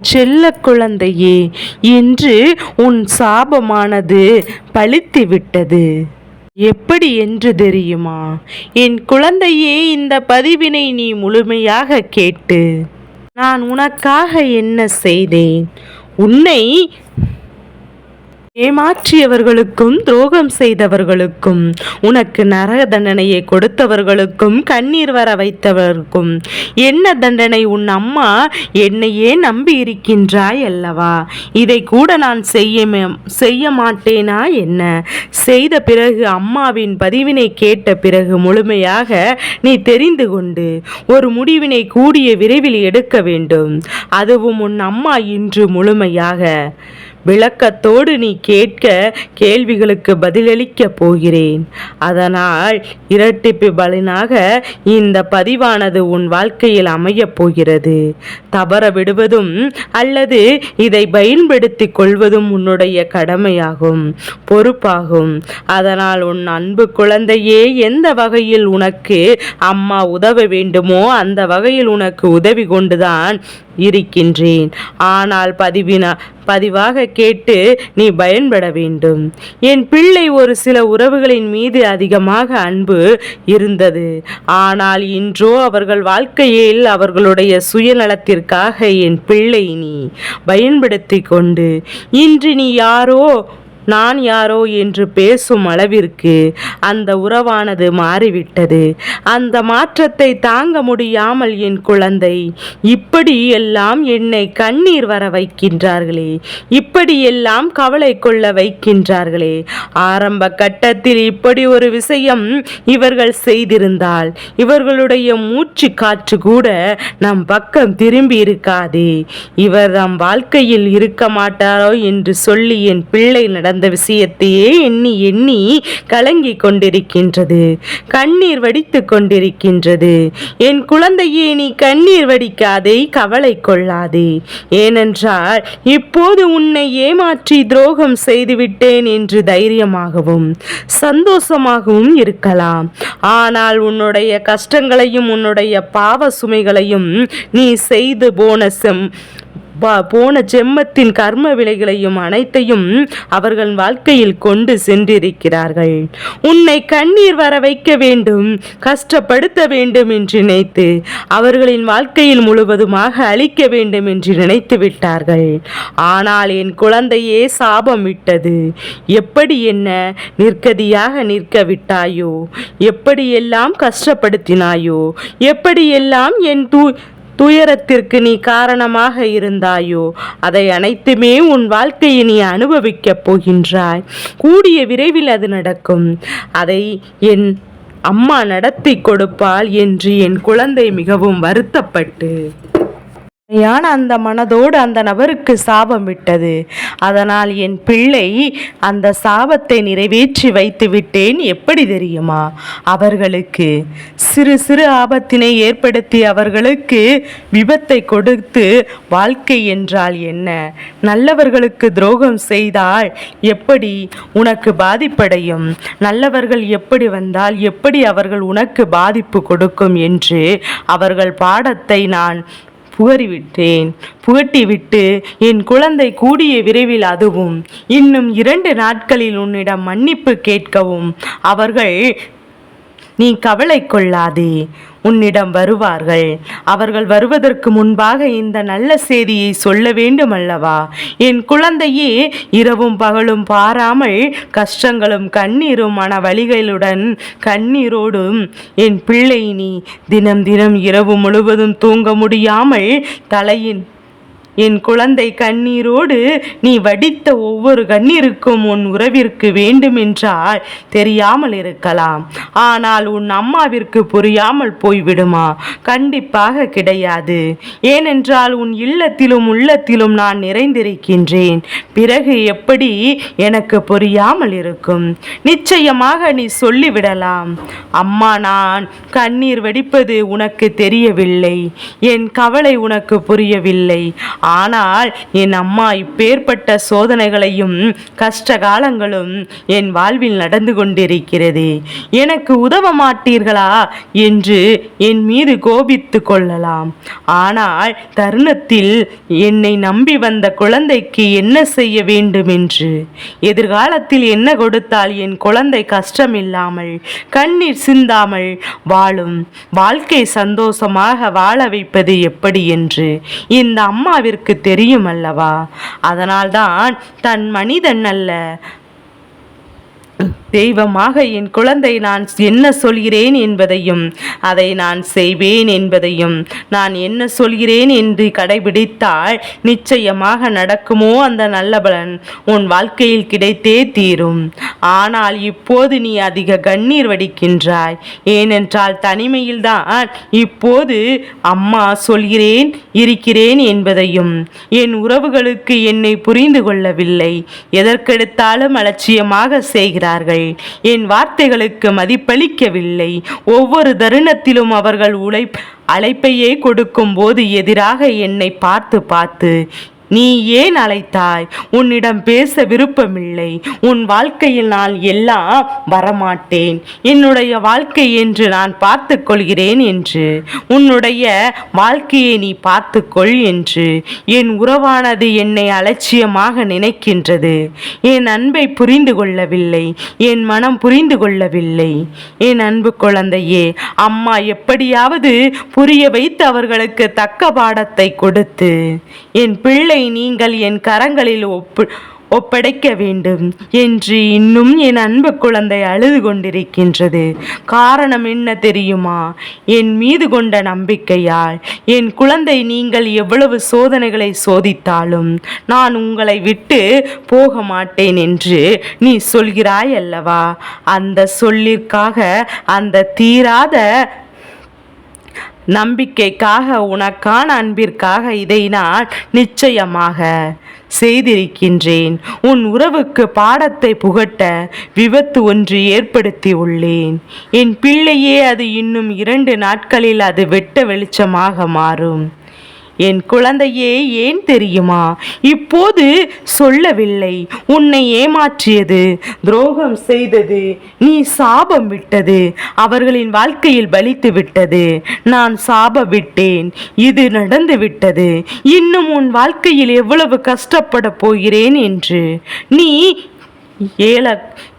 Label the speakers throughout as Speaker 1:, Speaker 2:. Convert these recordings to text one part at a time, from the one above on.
Speaker 1: செல்ல குழந்தையே இன்று உன் சாபமானது பழித்து விட்டது எப்படி என்று தெரியுமா? என் குழந்தையே இந்த பதிவினை நீ முழுமையாக கேட்டு நான் உனக்காக என்ன செய்தேன்? உன்னை ஏமாற்றியவர்களுக்கும் துரோகம் செய்தவர்களுக்கும் உனக்கு நரக தண்டனையை கொடுத்தவர்களுக்கும் கண்ணீர் வர வைத்தவர்களுக்கும் என்ன தண்டனை உன் அம்மா என்னையே நம்பி இருக்கின்றாய் அல்லவா? இதை கூட நான் செய்ய செய்ய மாட்டேனா என்ன? செய்த பிறகு அம்மாவின் பதிவினை கேட்ட பிறகு முழுமையாக நீ தெரிந்து கொண்டு ஒரு முடிவினை கூடிய விரைவில் எடுக்க வேண்டும். அதுவும் உன் அம்மா இன்று முழுமையாக விளக்கத்தோடு நீ கேட்க கேள்விகளுக்கு பதிலளிக்கப் போகிறேன். அதனால் இரட்டிப்பு பலனாக இந்த பதிவானது உன் வாழ்க்கையில் அமையப் போகிறது. தவற விடுவதும் அல்லது இதை பயன்படுத்தி கொள்வதும் உன்னுடைய கடமையாகும் பொறுப்பாகும். அதனால் உன் அன்பு குழந்தையே எந்த வகையில் உனக்கு அம்மா உதவ வேண்டுமோ அந்த வகையில் உனக்கு உதவி கொண்டுதான் இருக்கின்றேன். ஆனால் பதிவினா பதிவாக கேட்டு நீ பயன்பட வேண்டும். என் பிள்ளை ஒரு சில உறவுகளின் மீது அதிகமாக அன்பு இருந்தது. ஆனால் இன்றோ அவர்கள் வாழ்க்கையில் அவர்களுடைய சுயநலத்திற்காக என் பிள்ளை நீ பயன்படுத்தி கொண்டு இன்று நீ யாரோ நான் யாரோ என்று பேசும் அளவிற்கு அந்த உறவானது மாறிவிட்டது. அந்த மாற்றத்தை தாங்க முடியாமல் என் குழந்தை இப்படி எல்லாம் என்னை கண்ணீர் வர வைக்கின்றார்களே இப்படி எல்லாம் கவலை கொள்ள வைக்கின்றார்களே. ஆரம்ப கட்டத்தில் இப்படி ஒரு விஷயம் இவர்கள் செய்திருந்தால் இவர்களுடைய மூச்சு காற்று கூட நம் பக்கம் திரும்பி இருக்காதே. இவர் நம் வாழ்க்கையில் இருக்க மாட்டாரோ என்று சொல்லி என் பிள்ளை நடந்த அந்த விஷயத்தையே எண்ணி எண்ணி கலங்கி கொண்டிருக்கின்றது. கண்ணீர் வடித்து கொண்டிருக்கின்றது. என் குழந்தையே நீ கண்ணீர் வடிக்காதே கவலை கொள்ளாதே. ஏனென்றால் இப்போது உன்னை ஏமாற்றி துரோகம் செய்துவிட்டேன் என்று தைரியமாகவும் சந்தோஷமாகவும் இருக்கலாம். ஆனால் உன்னுடைய கஷ்டங்களையும் உன்னுடைய பாவ சுமைகளையும் நீ செய்து போனஸும் போன ஜெம்மத்தின் கர்ம விலைகளையும் அனைத்தையும் அவர்கள் வாழ்க்கையில் கொண்டு சென்றிருக்கிறார்கள். உன்னை கண்ணீர் வர வைக்க வேண்டும் கஷ்டப்படுத்த வேண்டும் என்று நினைத்து அவர்களின் வாழ்க்கையில் முழுவதுமாக அழிக்க வேண்டும் என்று நினைத்து விட்டார்கள். ஆனால் என் குழந்தையே சாபம் விட்டது. எப்படி என்ன நிற்கதியாக நிற்க விட்டாயோ? எப்படியெல்லாம் கஷ்டப்படுத்தினாயோ? எப்படியெல்லாம் என் தூ துயரத்திற்கு நீ காரணமாக இருந்தாயோ அதை அனைத்துமே உன் வாழ்க்கையை நீ அனுபவிக்கப் போகின்றாய். கூடிய விரைவில் அது நடக்கும். அதை என் அம்மா நடத்தி கொடுப்பாள் என்று என் குழந்தை மிகவும் வருத்தப்பட்டு யான அந்த மனதோடு அந்த நபருக்கு சாபம் விட்டது. அதனால் என் பிள்ளை அந்த சாபத்தை நிறைவேற்றி வைத்து விட்டேன். எப்படி தெரியுமா? அவர்களுக்கு சிறு சிறு ஆபத்தினை ஏற்படுத்தி அவர்களுக்கு விபத்தை கொடுத்து வாழ்க்கை என்றால் என்ன? நல்லவர்களுக்கு துரோகம் செய்தால் எப்படி உனக்கு பாதிப்படையும்? நல்லவர்கள் எப்படி வந்தால் எப்படி அவர்கள் உனக்கு பாதிப்பு கொடுக்கும் என்று அவர்கள் பாடத்தை நான் புகறிவிட்டேன். புகட்டிவிட்டு என் குழந்தை கூடிய விரைவில் அதுவும். இன்னும் இரண்டு நாட்களில் உன்னிடம் மன்னிப்பு கேட்கவும். அவர்கள் நீ கவலை கொள்ளாதே. உன்னிடம் வருவார்கள். அவர்கள் வருவதற்கு முன்பாக இந்த நல்ல செய்தியை சொல்ல வேண்டும் அல்லவா என் குழந்தையே இரவும் பகலும் பாராமல் கஷ்டங்களும் கண்ணீரும் மன வழிகளுடன் கண்ணீரோடும் என் பிள்ளை நீ தினம் தினம் இரவு முழுவதும் தூங்க முடியாமல் தலையின் என் குழந்தை கண்ணீரோடு நீ வடித்த ஒவ்வொரு கண்ணீருக்கும் உன் உறவிற்கு வேண்டுமென்றால் தெரியாமல் இருக்கலாம். ஆனால் உன் அம்மாவிற்கு புரியாமல் போய்விடுமா? கண்டிப்பாக கிடையாது. ஏனென்றால் உன் இல்லத்திலும் உள்ளத்திலும் நான் நிறைந்திருக்கின்றேன். பிறகு எப்படி எனக்கு புரியாமல் இருக்கும்? நிச்சயமாக நீ சொல்லிவிடலாம். அம்மா நான் கண்ணீர் வெடிப்பது உனக்கு தெரியவில்லை. என் கவலை உனக்கு புரியவில்லை. ஆனால் என் அம்மா இப்பேற்பட்ட சோதனைகளையும் கஷ்ட காலங்களும் என் வாழ்வில் நடந்து கொண்டிருக்கிறது. எனக்கு உதவ மாட்டீர்களா என்று என் மீது கோபித்து கொள்ளலாம். ஆனால் தருணத்தில் என்னை நம்பி வந்த குழந்தைக்கு என்ன செய்ய வேண்டும் என்று எதிர்காலத்தில் என்ன கொடுத்தால் என் குழந்தை கஷ்டமில்லாமல் கண்ணீர் சிந்தாமல் வாழும்? வாழ்க்கை சந்தோஷமாக வாழ வைப்பது எப்படி என்று? இந்த அம்மாவிற்கு தெரியும் அல்லவா? அதனால்தான் தன் மனிதன் அல்ல. தெய்வமாக என் குழந்தை நான் என்ன சொல்கிறேன் என்பதையும் அதை நான் செய்வேன் என்பதையும் நான் என்ன சொல்கிறேன் என்று கடைபிடித்தால் நிச்சயமாக நடக்குமோ அந்த நல்ல பலன் உன் வாழ்க்கையில் கிடைத்தே தீரும். ஆனால் இப்போது நீ அதிக கண்ணீர் வடிக்கின்றாய். ஏனென்றால் தனிமையில்தான் இப்போது அம்மா சொல்கிறேன் இருக்கிறேன் என்பதையும் என் உறவுகளுக்கு என்னை புரிந்து கொள்ளவில்லை. எதற்கெடுத்தாலும் அலட்சியமாக செய்கிறார்கள். என் வார்த்தைகளுக்கு மதிப்பளிக்கவில்லை. ஒவ்வொரு தருணத்திலும் அவர்கள் உழை அழைப்பையே கொடுக்கும்போது எதிராக என்னை பார்த்து பார்த்து நீ ஏன் அழைத்தாய்? உன்னிடம் பேச விருப்பமில்லை. உன் வாழ்க்கையில் நான் எல்லாம் வரமாட்டேன். என்னுடைய வாழ்க்கை என்று நான் பார்த்து கொள்கிறேன் என்று. உன்னுடைய வாழ்க்கையை நீ பார்த்துக்கொள் என்று. என் உறவானது என்னை அலட்சியமாக நினைக்கின்றது. என் அன்பை புரிந்து கொள்ளவில்லை. என் மனம் புரிந்து கொள்ளவில்லை. என் அன்பு குழந்தையே அம்மா எப்படியாவது புரிய வைத்து அவர்களுக்கு தக்க பாடத்தை கொடுத்து என் பிள்ளை நீங்கள் என் கரங்களில் ஒப்பு ஒப்படைக்க வேண்டும் என்று இன்னும் என் அன்பு குழந்தை அழுது கொண்டிருக்கின்றது காரணம் என்ன தெரியுமா? என் மீது கொண்ட நம்பிக்கையால். என் குழந்தை நீங்கள் எவ்வளவு சோதனைகளை சோதித்தாலும் நான் உங்களை விட்டு போக மாட்டேன் என்று நீ சொல்கிறாய் அல்லவா? அந்த சொல்லிற்காக அந்த தீராத நம்பிக்கைக்காக உனக்கான அன்பிற்காக இதை நான் நிச்சயமாக செய்திருக்கின்றேன். உன் உறவுக்கு பாடத்தை புகட்ட விபத்து ஒன்று ஏற்படுத்தி உள்ளேன். என் பிள்ளையே அது இன்னும் இரண்டு நாட்களில் அது வெட்ட வெளிச்சமாக மாறும். என் குழந்தையே ஏன் தெரியுமா? இப்போது சொல்லவில்லை. உன்னை ஏமாற்றியது துரோகம் செய்தது நீ சாபம் விட்டது அவர்களின் வாழ்க்கையில் பலித்து விட்டது. நான் சாப விட்டேன் இது நடந்து விட்டது. இன்னும் உன் வாழ்க்கையில் எவ்வளவு கஷ்டப்பட போகிறேன் என்று. நீ ஏல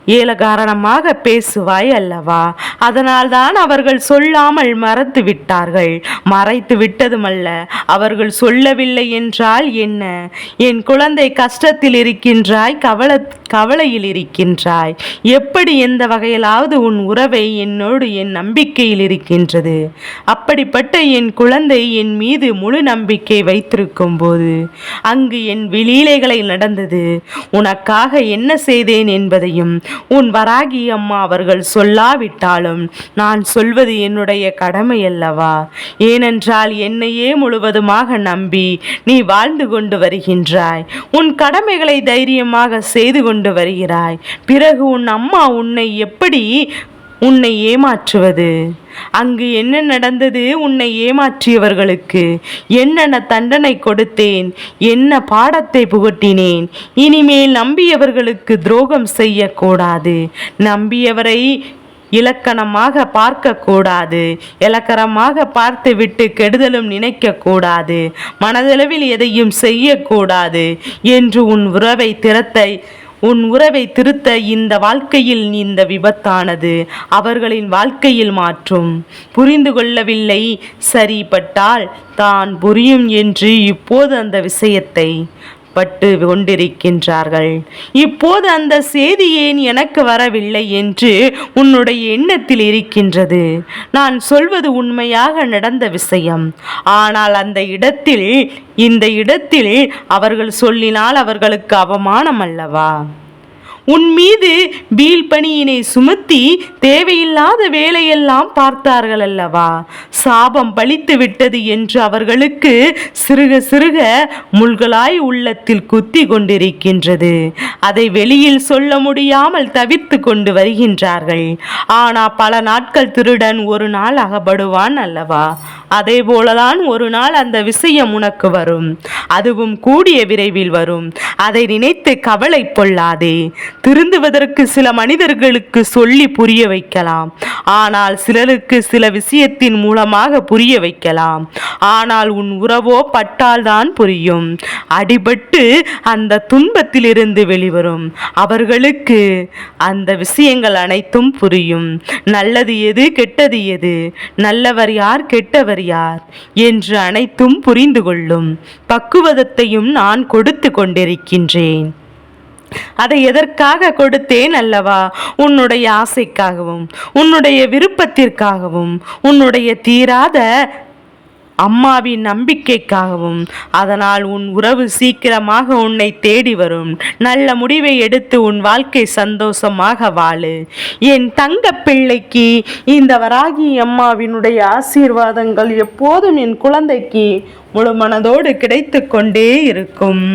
Speaker 1: ஏலகாரணமாக பேசுவாய் அல்லவா? அதனால்தான் அவர்கள் சொல்லாமல் மறந்து விட்டார்கள். மறைத்து விட்டதுமல்ல அவர்கள் சொல்லவில்லை என்றால் என்ன? என் குழந்தை கஷ்டத்தில் இருக்கின்றாய் கவல கவலையில் இருக்கின்றாய் எப்படி எந்த வகையிலாவது உன் உறவை என்னோடு என் நம்பிக்கையில் இருக்கின்றது அப்படிப்பட்ட என் குழந்தை என் மீது முழு நம்பிக்கை வைத்திருக்கும் போது அங்கு என் வெளியிலைகளை நடந்தது. உனக்காக என்ன செய்தேன் என்பதையும் உன் வராகி அம்மா அவர்கள் சொல்லாவிட்டாலும் நான் சொல்வது என்னுடைய கடமை அல்லவா? ஏனென்றால் என்னையே முழுவதுமாக நம்பி நீ வாழ்ந்து கொண்டு வருகின்றாய். உன் கடமைகளை தைரியமாக செய்து கொண்டு கொண்டு வருகிறாய். பிறகு உன் அம்மா உன்னை எப்படி உன்னை ஏமாற்றுவது? அங்கு என்ன நடந்தது உன்னை ஏமாற்றியவர்களுக்கு? என்னென்ன தண்டனை கொடுத்தேன்? என்ன பாடத்தை புகட்டினேன்? இனிமேல் நம்பியவர்களுக்கு துரோகம் செய்யக்கூடாது. நம்பியவரை இலக்கணமாக பார்க்கக்கூடாது. இலக்கணமாக பார்த்துவிட்டு கெடுதலும் நினைக்கக்கூடாது. மனதளவில் எதையும் செய்யக்கூடாது என்று உன் உறவை திறத்தை உன் உறவை திருத்த இந்த வாழ்க்கையில் இந்த விபத்தானது. அவர்களின் வாழ்க்கையில் மாற்றும். புரிந்து கொள்ளவில்லை சரிப்பட்டால் தான் புரியும் என்று இப்போது அந்த விஷயத்தை. பட்டு கொண்டிருக்கின்றார்கள். இப்போது அந்த செய்தி ஏன் எனக்கு வரவில்லை என்று உன்னுடைய எண்ணத்தில் இருக்கின்றது. நான் சொல்வது உண்மையாக நடந்த விஷயம். ஆனால் அந்த இடத்தில் இந்த இடத்தில் அவர்கள் சொல்லினால் அவர்களுக்கு அவமானம் அல்லவா உன் மீது வீழ்பணியினை சுமத்தி தேவையில்லாத வேலையெல்லாம் பார்த்தார்கள் அல்லவா? சாபம் பலித்து விட்டது என்று அவர்களுக்கு சிறுக சிறுக முள்களாய் உள்ளத்தில் குத்தி கொண்டிருக்கின்றது. அதை வெளியில் சொல்ல முடியாமல் தவிர்த்து கொண்டு வருகின்றார்கள். ஆனா பல நாட்கள் திருடன் ஒரு நாள் அகப்படுவான் அல்லவா? அதே போலதான் ஒரு நாள் அந்த விஷயம் உனக்கு வரும். அதுவும் கூடிய விரைவில் வரும். அதை நினைத்து கவலை கொள்ளாதே திருந்துவதற்கு சில மனிதர்களுக்கு சொல்லி புரிய வைக்கலாம். ஆனால் சிலருக்கு சில விஷயத்தின் மூலமாக புரிய வைக்கலாம். ஆனால் உன் உறவோ பட்டால்தான் புரியும். அடிபட்டு அந்த துன்பத்திலிருந்து வெளிவரும். அவர்களுக்கு அந்த விஷயங்கள் அனைத்தும் புரியும். நல்லது எது கெட்டது எது? நல்லவர் யார் கெட்டவர் யார்? என்று அனைத்தும் புரிந்து கொள்ளும். பக்குவதத்தையும் நான் கொடுத்து கொண்டிருக்கின்றேன். அதை எதற்காக கொடுத்தேன் அல்லவா? உன்னுடைய ஆசைக்காகவும் உன்னுடைய விருப்பத்திற்காகவும் உன்னுடைய தீராத அம்மாவின் நம்பிக்கைக்காகவும் அதனால் உன் உறவு சீக்கிரமாக உன்னை தேடி வரும். நல்ல முடிவை எடுத்து உன் வாழ்க்கை சந்தோஷமாக வாழு. என் தங்க பிள்ளைக்கு இந்த வராகி அம்மாவினுடைய ஆசீர்வாதங்கள் எப்போதும் என் குழந்தைக்கு முழு மனதோடு கிடைத்து கொண்டே இருக்கும்.